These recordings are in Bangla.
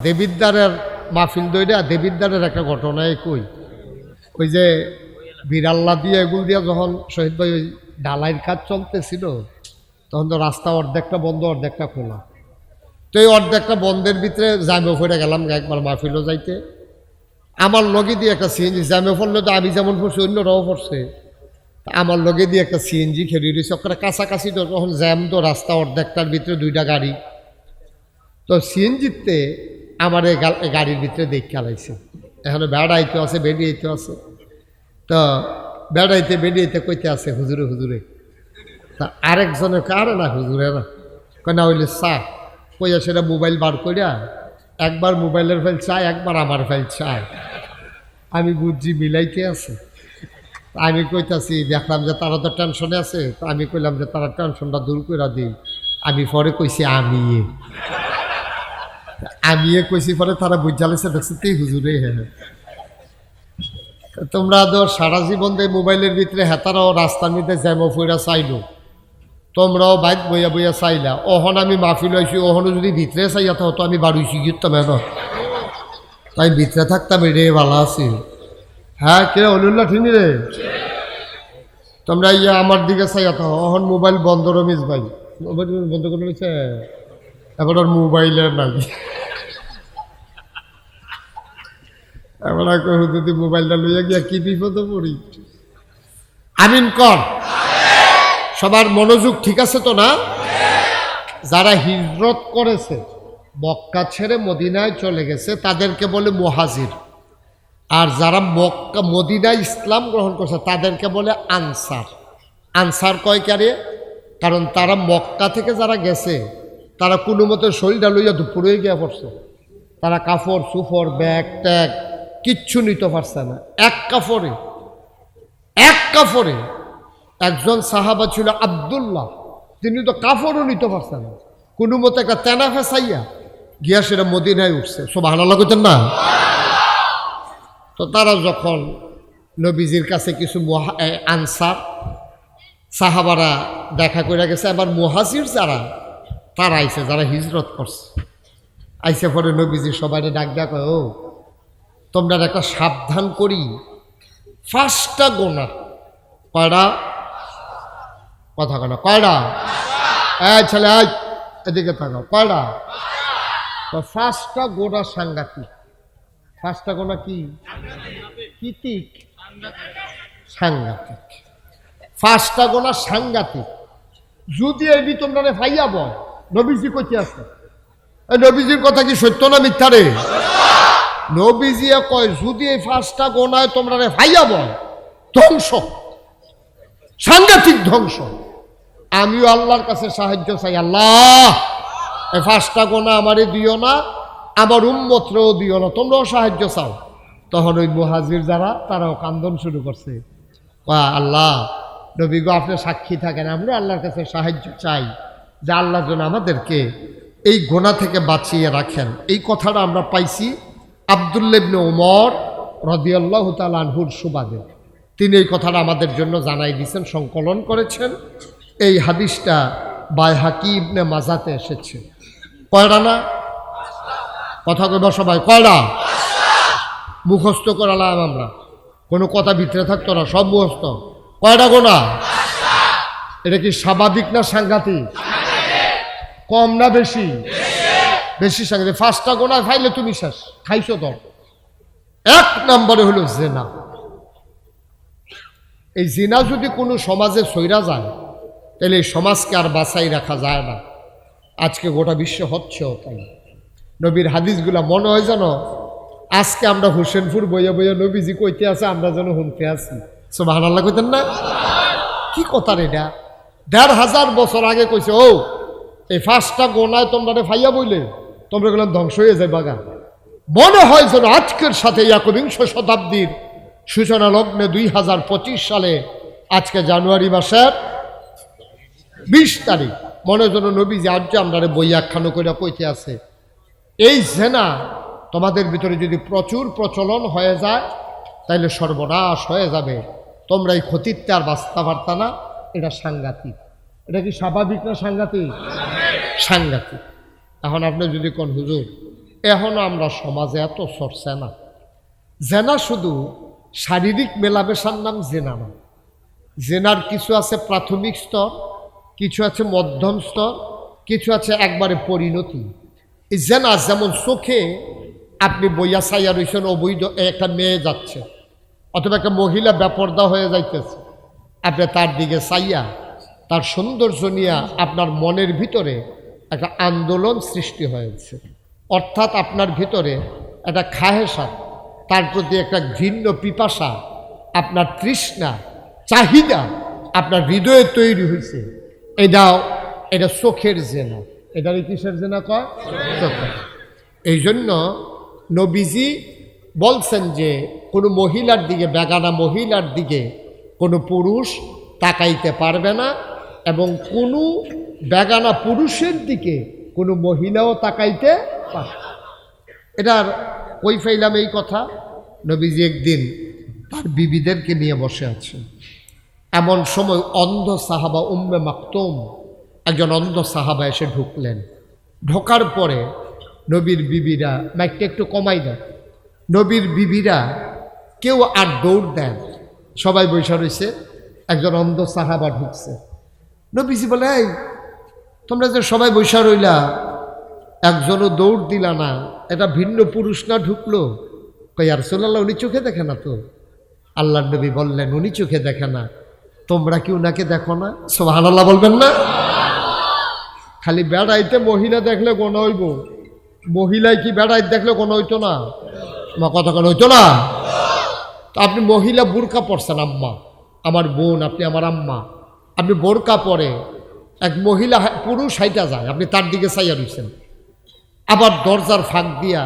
দেবিদ্দারের মাহফিল দইরা দেবিদ্দারের একটা ঘটনায় কই? ওই যে বিড়াল্লা দিয়ে এগুল দিয়ে যখন শহীদ ভাই ওই ডালাইয়ের কাজ চলতেছিল, তখন তো রাস্তা অর্ধেকটা বন্ধ, অর্ধেকটা খোলা। তো এই অর্ধেকটা বন্ধের ভিতরে জামে ফিরে গেলাম একবার মাহফিলও যাইতে। আমার লগে দিয়ে একটা সিএনজি জামে পড়লে তো আমি যেমন পড়ছি, অন্যরাও পড়ছে। আমার লগে দিয়ে একটা সিএনজি খেলিয়ে রয়েছে ওখানে কাছাকাছি তো তখন জ্যাম তো রাস্তা অর্ধেকটার ভিতরে দুইটা গাড়ি। তো সিএনজিতে আমার গাড়ির ভিতরে দেখে আলাইছে। এখানে বেড়াইতে আছে বেরিয়েতে আছে। তো বেড়াইতে বেরিয়েতে কইতে আছে, হুজুরে হুজুরে। তা আরেকজনের কারে না, হুজুরে না। কয়, না হইলে চা। কইয়া সেটা মোবাইল বার করিয়া একবার মোবাইলের ফাইল চাই একবার আমার ফাইল চাই আমি বুঝছি মিলাইতে আছে। আমি কইতাছি, দেখলাম যে তারা তো টেনশনে আছে। তো আমি কইলাম যে, তারা টেনশনটা দূর করে দিই আমি পরে কইছি আমি আমি কইছি, পরে তারা বুঝালেছে দেখছে তুই হুজুরে হ্যাঁ তোমরা তো সারা জীবন দিয়ে মোবাইলের ভিতরে হেতারাও রাস্তার মধ্যে জ্যামো ফুইরা চাইলো। তোমরাও বাইক বইয়া বইয়া চাইলা। ওহন আমি মাফি হয়েছি ওহনও যদি ভিতরে চাইয়া তো আমি বাড়ুইছি গিরতাম এন তাই ভিতরে থাকতাম রে ভালো আছি। হ্যাঁ কে? অলুল্লাহ ঠিনি রে? তোমরা ইয়া আমার দিকে চাইয়া তো ওহন মোবাইল বন্ধ রমিস ভাই। মোবাইল বন্ধ করে রয়েছে এবার ওর মোবাইলের নাই এবার কই যদি মোবাইলটা লইয়া গিয়া কি বিপদে পড়ি? আমিন কর। সবার মনোযোগ ঠিক আছে তো না? যারা হিজরত করেছে, মক্কা ছেড়ে মদিনায় চলে গেছে, তাদেরকে বলে মুহাজির। আর যারা মক্কা, মদিনায় ইসলাম গ্রহণ করছে, তাদেরকে বলে আনসার। আনসার কয় কারে কারণ তারা মক্কা থেকে যারা গেছে, তারা কোনো মতে শরীরটা লইয়া দুপুরে গিয়া পড়ছে। তারা কাপড় সুফর, ব্যাগ, ট্যাগ কিচ্ছু নিতে পারছে না। এক কাফরে এক কাফরে একজন সাহাবা ছিল আবদুল্লাহ। তিনি তো কাফরও নিতে পারছেন না। কোনো মতে একটা তেনা ফেসাইয়া গিয়া সেটা মদিনায় উঠছে। সব ভালো লাগতেন না? তো তারা যখন নবীজির কাছে কিছু আনসার, সাহাবারা দেখা করে গেছে আবার মহাজির যারা, তারা আইছে, যারা হিজরত করছে। আইসে পরে নবীজি সবাই ডাক ডাক ও তোমরা একটা সাবধান করি। ফার্স্টটা গোনা। কয়টা? কথা কেন কয়টা? এই ছেলে, এই, এদিকে থাকো কয়টা? তো ফার্স্টটা গোনা সাংঘাতিক। ফার্স্টটা গোনা কি? কিতিক। সাংঘাতিক। ফার্স্টটা গোনা সাংঘাতিক। যদি এটি তোমরা ফাইয়া বল, নবীজি কইতে আছে। এই নবীজির কথা কি সত্য না মিথ্যা রে? নবীজিয়া কয়, যদি এই ফার্স্টটা গোনায় তোমরা রে ফাইয়া বল, ধ্বংস সাংঘাতিক ধ্বংস আমিও আল্লাহর কাছে সাহায্য চাই, আল্লাহ, এই ফার্স্টটা গোনা আমারে দিও না, আমার উম্মত্রেও দিও না, তোমরাও সাহায্য চাও। তখন ওই মুহাজির যারা, তারাও কান্দন শুরু করছে। বা আল্লাহ, নবী গো, আপনি সাক্ষী থাকেন, আমরা আল্লাহর কাছে সাহায্য চাই যে আল্লাহ যেন আমাদেরকে এই গোনা থেকে বাঁচিয়ে রাখেন। এই কথাটা আমরা পাইছি আবদুল্লেবনে ওমর রদিয়াল্লাহ তালানহুর সুবাদে। তিনি এই কথাটা আমাদের জন্য জানাই দিয়েছেন, সংকলন করেছেন। এই হাদিসটা বাই হাকি ইবনে মাজাতে এসেছে। কয়টা না? কথা কইবা সবাই, কয়টা? মুখস্থ করালাম আমরা। কোনো কথা ভিতরে থাকতো না, সব মুখস্থ। কয়টা গোনা এটা কি স্বাভাবিক না সাংঘাতিক? কম না বেশি? বেশি সাংঘাতিক ফার্স্টটা গোনা খাইলে তুমি শেষ, খাইছো তো এক নম্বরে হলো জেনা। এই জিনা যদি কোনো সমাজে সইরা যায়, তাহলে এই সমাজকে আর বাঁচাই রাখা যায় না। আজকে গোটা বিশ্ব হচ্ছেও তাই নবীর হাদিসগুলা মনে হয় যেন, আজকে আমরা হোসেনপুর বইয়া বইয়া নবীজি কইতে আছে, আমরা যেন শুনতে আছি। সো ভালো কইতেন না? কি কথা এটা? দেড় হাজার বছর আগে কইছে, ও, এই ফার্স্টটা গোনায় তোমরা ফাইয়া বইলে। তোমরা গেলাম ধ্বংস হয়ে যায় বাগান। মনে হয় যেন আজকের সাথে একবিংশ শতাব্দীর সূচনা লগ্নে দুই হাজার পঁচিশ সালে, আজকে জানুয়ারি মাসের বিশ তারিখ, মনে যেন নবীজি আজ আমরা রে বই একখানো করে কইতে আছে। এই জেনা তোমাদের ভিতরে যদি প্রচুর প্রচলন হয়ে যায়, তাইলে সর্বনাশ হয়ে যাবে। তোমরা এই ক্ষতিতে আর বাঁচতে পারতা না, এটা সাংঘাতিক। এটা কি স্বাভাবিক না সাংঘাতিক? সাংঘাতিক। এখন আপনি যদি কোন, হুজুর এখনও আমরা সমাজে এত চর্চা না। জেনা শুধু শারীরিক মেলামেশার নাম জেনা না। জেনার কিছু আছে প্রাথমিক স্তর, কিছু আছে মধ্যম স্তর, কিছু আছে একবারে পরিণতি। এই জেনা যেমন চোখে আপনি বইয়া সাইয়া রয়েছেন অবৈধ একটা মেয়ে যাচ্ছে, অথবা একটা মহিলা ব্যাপর্দা হয়ে যাইতেছে। আপনি তার দিকে চাইয়া তার সৌন্দর্য নিয়ে আপনার মনের ভিতরে একটা আন্দোলন সৃষ্টি হয়েছে। অর্থাৎ আপনার ভিতরে একটা খাহেসাত তার প্রতি একটা ঘৃণ্য পিপাসা, আপনার তৃষ্ণা, চাহিদা, আপনার হৃদয়ে তৈরি হয়েছে। এটাও এটা চোখের জেনা। এটারই কিসের জেনা কয়? এই জন্য নবীজি বলছেন যে, কোনো মহিলার দিকে, বেগানা মহিলার দিকে কোনো পুরুষ তাকাইতে পারবে না এবং কোনো বেগানা পুরুষের দিকে কোনো মহিলাও তাকাইতে পারবে না। এটার কই ফাইলাম এই কথা? নবীজি একদিন তার বিবিদেরকে নিয়ে বসে আছে এমন সময় অন্ধ সাহাবা উম্মে মাকতুম, একজন অন্ধ সাহাবা এসে ঢুকলেন। ঢোকার পরে নবীর বিবিরা মাইকটা একটু কমাই দেয় নবীর বিবিরা কেউ আর দৌড় দেন সবাই বৈশা রয়েছে, একজন অন্ধ সাহাবা ঢুকছে। নবীজি বলে, এই তোমরা যে সবাই বৈশা রইলা, একজনও দৌড় দিলা না, এটা ভিন্ন পুরুষ না ঢুকলো? কই, আর সোনাল্লাহ উনি চোখে দেখে না তো? আল্লাহ নবী বললেন, উনি চোখে দেখে না। তোমরা কি উনাকে দেখো না? সোহান আল্লাহ বলবেন না? খালি বেড়াইতে মহিলা দেখলে কোন হইব। মহিলায় কি বেড়াইতে দেখলে কোন হইতো না? আমার কথা কোন, হইতো না? তো আপনি মহিলা বুরকা পরছেন, আম্মা। আমার বোন, আপনি আমার আম্মা। আপনি বোরকা পরে। এক মহিলা পুরুষ হাইটা যায়, আপনি তার দিকে চাইয়া রইছেন। আবার দরজার ফাঁক দিয়া,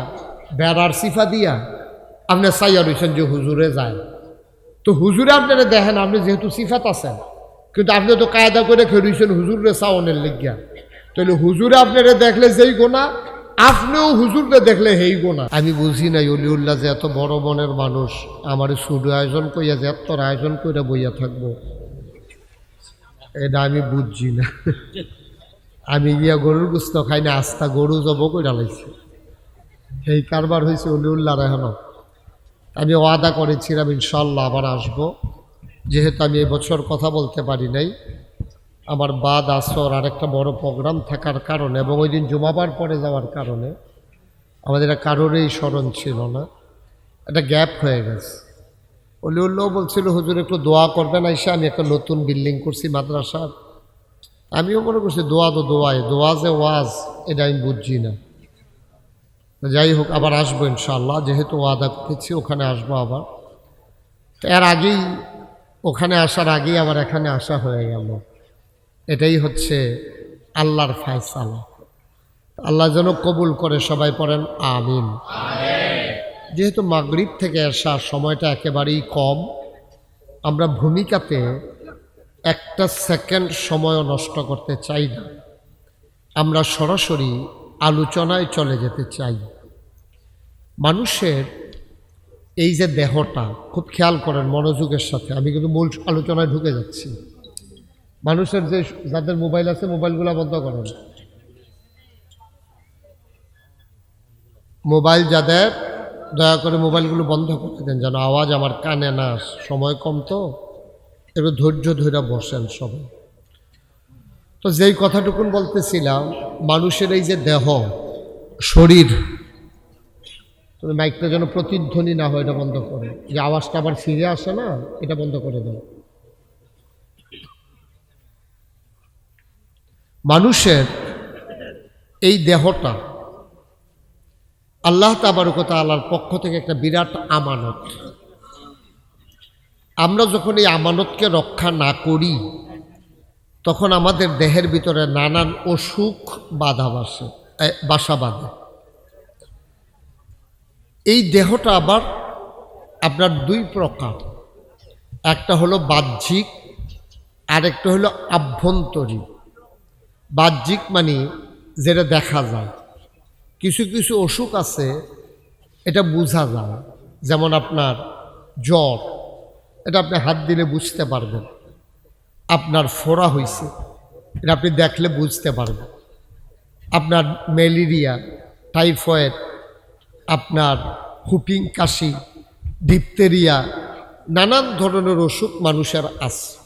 বেড়ার সিফা দিয়া আপনি চাইয়া রইছেন যে হুজুরে যায়। তো হুজুরে আপনারা দেখেন, আপনি যেহেতু সিফাত আছেন, কিন্তু আপনি তো কায়দা করে খেয়ে রইছেন হুজুরে চাওনের লেগিয়া। তাহলে হুজুরে আপনারা দেখলে যেই গোনা আপনিও হুজুরকে দেখলে হেই গোনা আমি বুঝি নাই অলিউল্লাহ যে এত বড় মনের মানুষ, আমার শুধু আয়োজন কইয়া যে এত আয়োজন কইরা বইয়া থাকব। এটা আমি বুঝছি না। আমি গিয়া গরুর গুস্ত খাই না, আস্তা গরু জব কইরা লাইছি। এই কারবার হয়েছে অলিউল্লাহ এখনও আমি ওয়াদা করেছিলাম ইনশাল্লাহ আবার আসব। যেহেতু আমি এবছর কথা বলতে পারি নাই, আমার বাদ আসর আর একটা বড় প্রোগ্রাম থাকার কারণে এবং ওই দিন জুমাবার পরে যাওয়ার কারণে আমাদের কারোরই স্মরণ ছিল না। একটা গ্যাপ হয়ে গেছে। অলিউল্লাহ বলছিল, হুজুর, একটু দোয়া করবেন এসে আমি একটা নতুন বিল্ডিং করছি মাদ্রাসার। আমিও মনে করছি, দোয়া তো দোয়াই, দোয়া যে ওয়াজ, এটা আমি বুঝছি না। যাই হোক, আবার আসব ইনশাল্লাহ যেহেতু ওয়াদা করেছি, ওখানে আসব আবার। এর আগেই, ওখানে আসার আগেই আবার এখানে আসা হয়ে গেল। এটাই হচ্ছে আল্লাহর ফায়সালা। আল্লাহ যেন কবুল করে সবাই পড়েন, আমিন। যেহেতু মাগরিব থেকে আসার সময়টা একেবারেই কম, আমরা ভূমিকাতে একটা সেকেন্ড সময়ও নষ্ট করতে চাই না। আমরা সরাসরি আলোচনায় চলে যেতে চাই। মানুষের এই যে দেহটা, খুব খেয়াল করেন মনোযোগের সাথে, আমি কিন্তু মূল আলোচনায় ঢুকে যাচ্ছি। মানুষের যে যাদের মোবাইল আছে, মোবাইলগুলো বন্ধ করেন। মোবাইল যাদের দয়া করে মোবাইলগুলো বন্ধ করে দেন যেন আওয়াজ আমার কানে না সময় কম তো। একটু ধৈর্য ধৈর্য বসেন সবাই। তো যেই কথাটুকুন বলতেছিলাম, মানুষের এই যে দেহ, শরীর, তুমি মাইকটা যেন প্রতিধ্বনি না হয় এটা বন্ধ করে। যে আওয়াজটা আবার ফিরে আসে না, এটা বন্ধ করে দাও মানুষের এই দেহটা আল্লাহ তাবারকতা আল্লাহর পক্ষ থেকে একটা বিরাট আমানত। আমরা যখন এই আমানতকে রক্ষা না করি, তখন আমাদের দেহের ভিতরে নানান অসুখ বাধা বাসে বাসা বাঁধে। এই দেহটা আবার আপনার দুই প্রকার। একটা হলো বাহ্যিক, আরেকটা হলো আভ্যন্তরীণ। বাহ্যিক মানে যেটা দেখা যায়। কিছু কিছু অসুখ আছে, এটা বোঝা যায়। যেমন আপনার জ্বর, এটা আপনি হাত দিলে বুঝতে পারবেন। আপনার ফোড়া হয়েছে এটা আপনি দেখলে বুঝতে পারবেন। আপনার ম্যালেরিয়া, টাইফয়েড, আপনার হুপিং কাশি ডিপতেরিয়া নানান ধরনের অসুখ মানুষের আছে।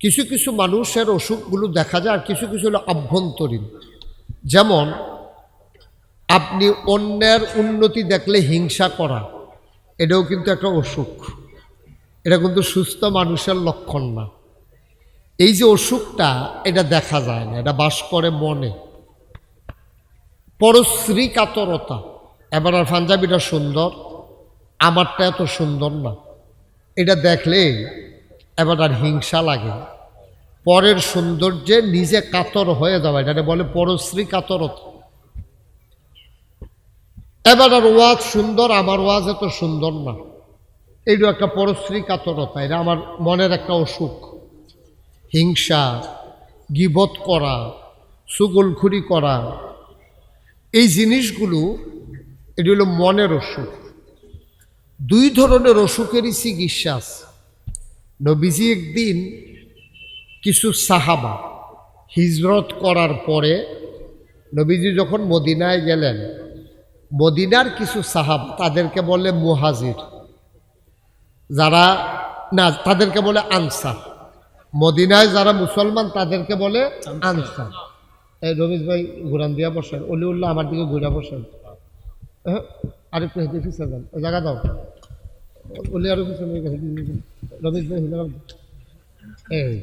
কিছু কিছু মানুষের অসুখগুলো দেখা যায় আর কিছু কিছু হলো আভ্যন্তরীণ। যেমন আপনি অন্যের উন্নতি দেখলে হিংসা করা, এটাও কিন্তু একটা অসুখ। এটা কিন্তু সুস্থ মানুষের লক্ষণ না। এই যে অসুখটা, এটা দেখা যায় না, এটা বাস করে মনে। পরশ্রী কাতরতা এবার আর পাঞ্জাবিটা সুন্দর, আমারটা এত সুন্দর না। এটা দেখলে এবার আর হিংসা লাগে। পরের সৌন্দর্যে নিজে কাতর হয়ে যাওয়া, এটাকে বলে পরশ্রী কাতরতা এবার ওয়াজ সুন্দর, আমার ওয়াজ এত সুন্দর না। এইটা একটা পরশ্রী কাতরতা এটা আমার মনের একটা অসুখ। হিংসা, গিবত করা সুগলখুরি করা, এই জিনিসগুলো, এটি হলো মনের অসুখ। দুই ধরনের অসুখেরই চিকিৎসা আছে। নবীজি একদিন কিছু সাহাবা হিজরত করার পরে নবীজি যখন মদিনায় গেলেন মদিনার কিছু সাহাবা তাদেরকে বলে মুহাজির। যারা না, তাদেরকে বলে আনসার। মদিনায় যারা মুসলমান, তাদেরকে বলে আনসার। এই রমেশ ভাই ঘুরান দিয়া বসেন অলি উল্লাহ আমার দিকে ঘুরা বসেন। হ্যাঁ আরেকটু হেঁটে পিছিয়ে যান। ওই জায়গা দাও। অলি আরও রমেশ ভাই এই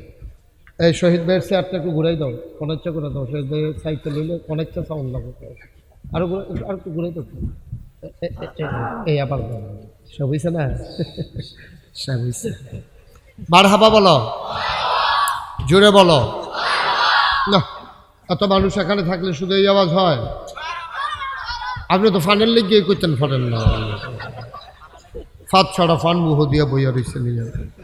এই শহীদ ভাইয়ের চেয়ারটা একটু ঘুরাই দাও। কনেকটা করে দাও। শহীদ ভাইয়ের সাইকেল হইলে কনেকটা সাউন্ড লাগবে। আরও ঘুরে এ- এই আবার সব হয়েছে না? সব হয়েছে হাবা বলো। জোরে বলো। না, এত মানুষ এখানে থাকলে শুধু এই আওয়াজ হয়। আপনি তো ফানের লেগে করতেন ফানেন না ফাত ছাড়া ফান মুহ দিয়ে বইয়া রয়েছে